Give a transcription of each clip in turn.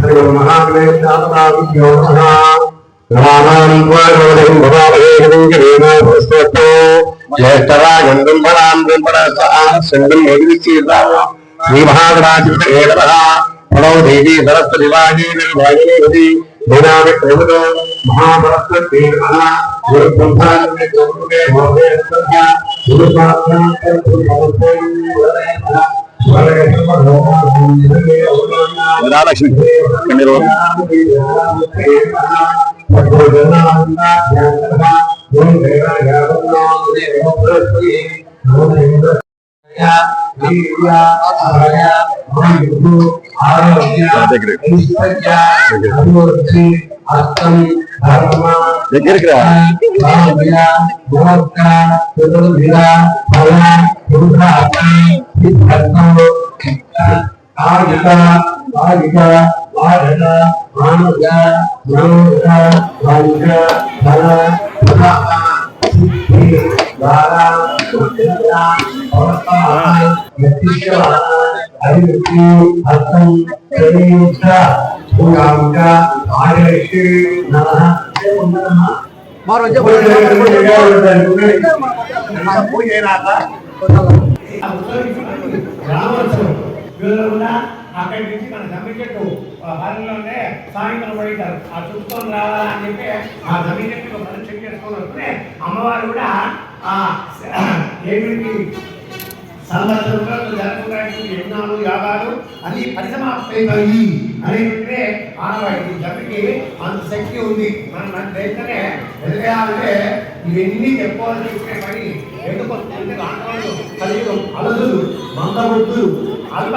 श्रीमहाग्नेशास्त्राभ्यो नमः नमानां त्वागवदिं भवामहे गविङ्गवेमस्तु ज्येष्ठरागं ब्रह्मणां ब्रह्मणः सिन्धुं मोदिविच्छीर्णा श्रीमहागणाधिपत एतवः प्रणो देवी सरस्वतिवाजे निर्भागिनी भूनामि प्रभुतो महासरस्वती नमः गुरुब्रह्माग्ने गुरुदेवे भोगे सद्या गुरुपादान्ते गुरुभवते वरे वरे सर्वभूतानि निर्देवनानि గురు భగవతే రోజులు దగ్గరికి రా. வாகிதா வாகதா வானதா மனோதா வாகிதா பலா பலாகா சித்தி வாரா சுத்தா பவதாரா யதிஷ்வரா அறிவுக்கு அர்த்தம் தெரியுத்தா பூயாங்கா ஆயுஷு நமஹ நமஹ मारो जब पूजे राता అక్కడి నుంచి మన జమ్మి చెట్టు బారిలోనే సాయంత్రం పడతారు ఆ చూసుకొని రావాలని చెప్పి ఆ జమ్మి చెట్టు మనం చెక్ చేసుకొని వస్తే అమ్మవారు కూడా ఆ ఏమిటి? సంవత్సరంలో జరుపుకోవడానికి యజ్ఞాలు యాగాలు అన్ని పరిసమాప్తయిపోయి అనేటువంటి ఆనవాడి జట్టుకి అంత శక్తి ఉంది మనం మన దేశమే ఎదగాలంటే ఇవన్నీ చెప్పుకోవాల్సి వచ్చే పని ఎందుకు వస్తుంది రాష్ట్రాలు కలియుగం అలదులు మందబుద్ధులు అల్ప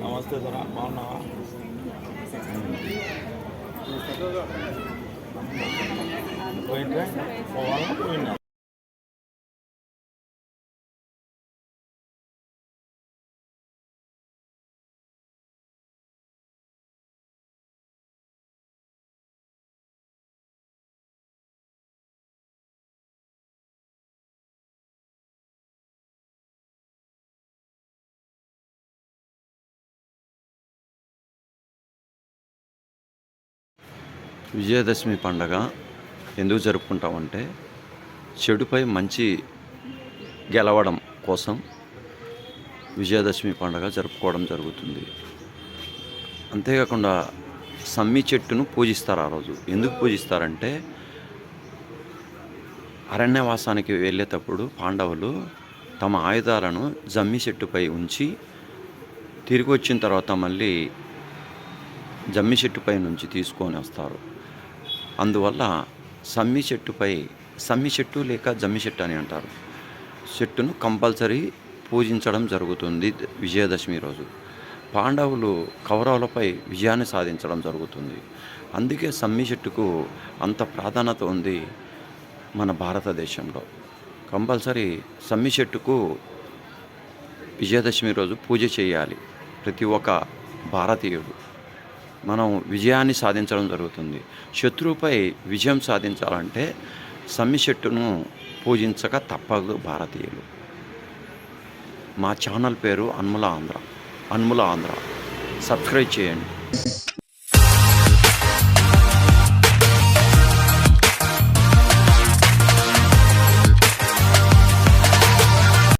నమస్తే సార్ బాగున్నావా పోయింటే పోవాలా పోయినా విజయదశమి పండగ ఎందుకు జరుపుకుంటామంటే చెడుపై మంచి గెలవడం కోసం విజయదశమి పండగ జరుపుకోవడం జరుగుతుంది. అంతేకాకుండా సమ్మి చెట్టును పూజిస్తారు ఆ రోజు. ఎందుకు పూజిస్తారంటే అరణ్యవాసానికి వెళ్ళేటప్పుడు పాండవులు తమ ఆయుధాలను జమ్మి చెట్టుపై ఉంచి తిరిగి వచ్చిన తర్వాత మళ్ళీ జమ్మి చెట్టుపై నుంచి తీసుకొని వస్తారు. అందువల్ల సమ్మి చెట్టుపై సమ్మి చెట్టు లేక జమ్మి చెట్టు అని అంటారు. చెట్టును కంపల్సరీ పూజించడం జరుగుతుంది విజయదశమి రోజు. పాండవులు కౌరవులపై విజయాన్ని సాధించడం జరుగుతుంది. అందుకే సమ్మి చెట్టుకు అంత ప్రాధాన్యత ఉంది మన భారతదేశంలో. కంపల్సరీ సమ్మి చెట్టుకు విజయదశమి రోజు పూజ చేయాలి ప్రతి ఒక్క భారతీయుడు. మనం విజయాన్ని సాధించడం జరుగుతుంది. శత్రువుపై విజయం సాధించాలంటే సమ్మి చెట్టును పూజించక తప్పదు భారతీయులు. మా ఛానల్ పేరు అన్ముల ఆంధ్ర. అన్ముల ఆంధ్ర. సబ్స్క్రైబ్ చేయండి.